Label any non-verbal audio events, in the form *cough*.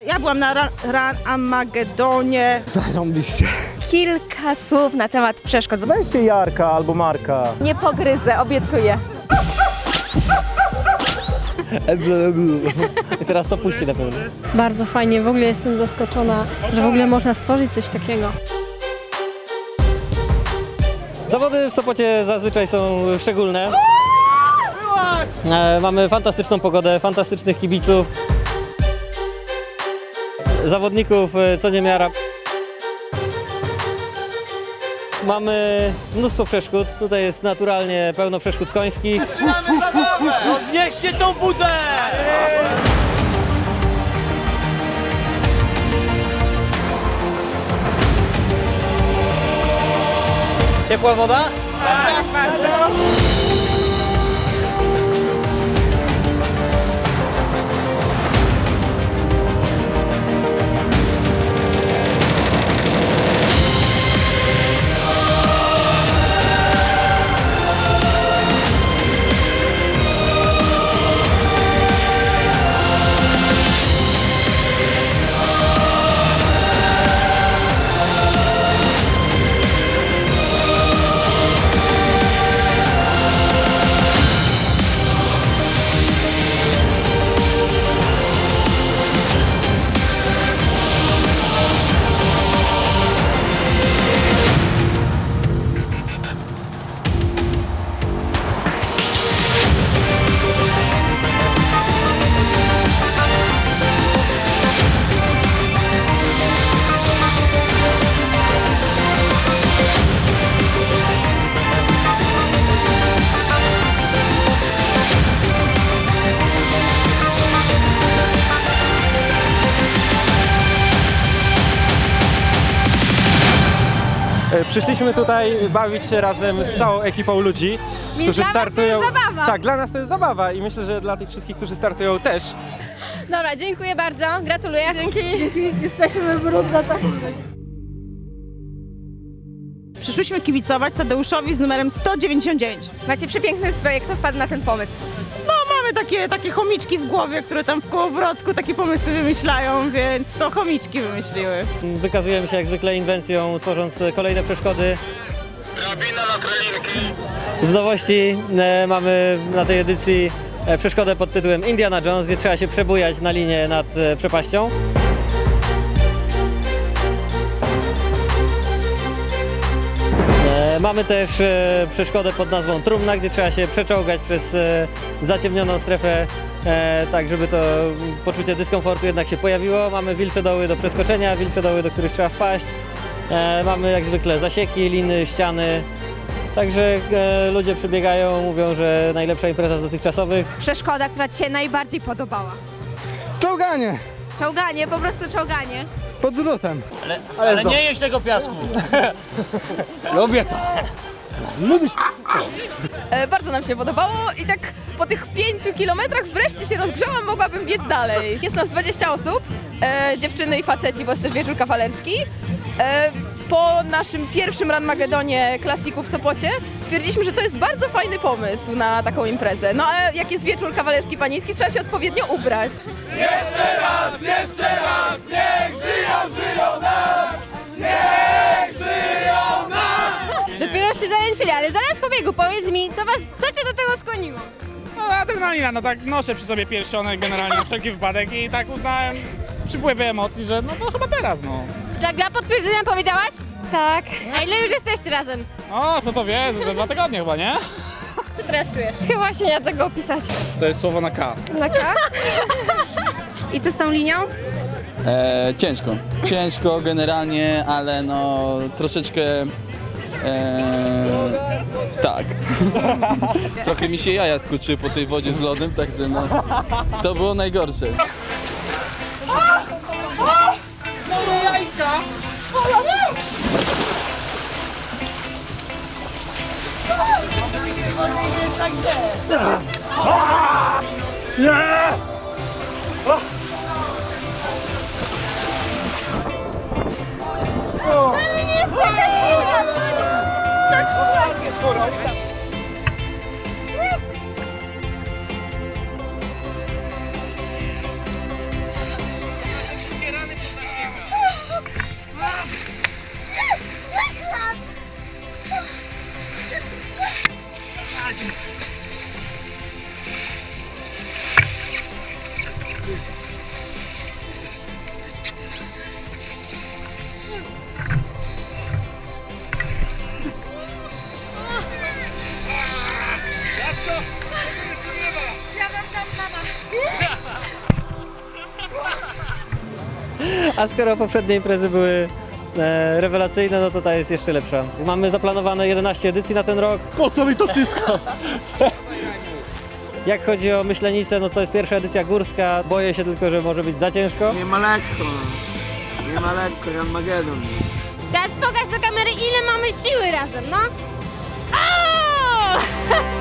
Ja byłam na Run, run Amagedonie. Zarąbiście. Kilka słów na temat przeszkód. Weźcie Jarka albo Marka. Nie pogryzę, obiecuję. I teraz to puści na pewno. Bardzo fajnie, w ogóle jestem zaskoczona, że w ogóle można stworzyć coś takiego. Zawody w Sopocie zazwyczaj są szczególne. E, mamy fantastyczną pogodę, fantastycznych kibiców. Zawodników e, co niemiara. Mamy mnóstwo przeszkód. Tutaj jest naturalnie pełno przeszkód końskich. Odnieście tą budę! Ciepła woda? E, Przyszliśmy tutaj bawić się razem z całą ekipą ludzi, którzy dla was to startują. jest zabawa. Tak, dla nas to jest zabawa i myślę, że dla tych wszystkich, którzy startują też. Dobra, dziękuję bardzo, gratuluję. Dzięki. Przyszłyśmy kibicować Tadeuszowi z numerem 199. Macie przepiękny strojek, kto wpadł na ten pomysł? Mamy takie, takie chomiczki w głowie, które tam w kołowrotku takie pomysły wymyślają, więc to chomiczki wymyśliły. Wykazujemy się jak zwykle inwencją, tworząc kolejne przeszkody. Z nowości e, mamy na tej edycji e, przeszkodę pod tytułem Indiana Jones, gdzie trzeba się przebujać na linię nad e, przepaścią. Mamy też e, przeszkodę pod nazwą Trumna, gdzie trzeba się przeczołgać przez e, zaciemnioną strefę, e, tak żeby to poczucie dyskomfortu jednak się pojawiło. Mamy wilcze doły do przeskoczenia, wilcze doły, do których trzeba wpaść. E, Mamy jak zwykle zasieki, liny, ściany. Także e, ludzie przybiegają, mówią, że najlepsza impreza z dotychczasowych. Przeszkoda, która Ci się najbardziej podobała. Czołganie Czołganie, po prostu czołganie. pod drutem. Ale nie jeść tego piasku. *laughs* Lubię to. Lubisz E, bardzo nam się podobało i tak po tych pięciu kilometrach wreszcie się rozgrzałam, mogłabym biec dalej. Jest nas 20 osób, e, dziewczyny i faceci, bo jest też wieczór kawalerski. E, po naszym pierwszym Ranmagedonie klasików w Sopocie stwierdziliśmy, że to jest bardzo fajny pomysł na taką imprezę. No ale jak jest wieczór kawalerski panieński, trzeba się odpowiednio ubrać. Dopiero się zaręczyli, ale zaraz po biegu powiedz mi, co, was, co cię do tego skłoniło? No adrenalina, no tak noszę przy sobie pierścionek generalnie na *laughs* wszelki wypadek i tak uznałem przypływy emocji, że no to chyba teraz, no. Dla, dla potwierdzenia powiedziałaś? Tak. A ile już jesteście razem? O, kto to wie, za dwa tygodnie chyba, nie? Co teraz czujesz? Chyba się nie da tego opisać. To jest słowo na K. Na K? I co z tą linią? E, ciężko. Ciężko generalnie, ale no troszeczkę. E, tak. *laughs* Trochę mi się jaja skurczyły po tej wodzie z lodem, także no. To było najgorsze. Nie! Nie jest taka? Tak! A skoro poprzednie imprezy były e, rewelacyjne, no to ta jest jeszcze lepsza. Mamy zaplanowane 11 edycji na ten rok. Po co mi to wszystko? Jak chodzi o Myślenicę, no to jest pierwsza edycja górska. Boję się tylko, że może być za ciężko. Nie ma lekko. Nie ma lekko, Jan Magedon. Teraz pokaż do kamery, ile mamy siły razem, no. O! *laughs*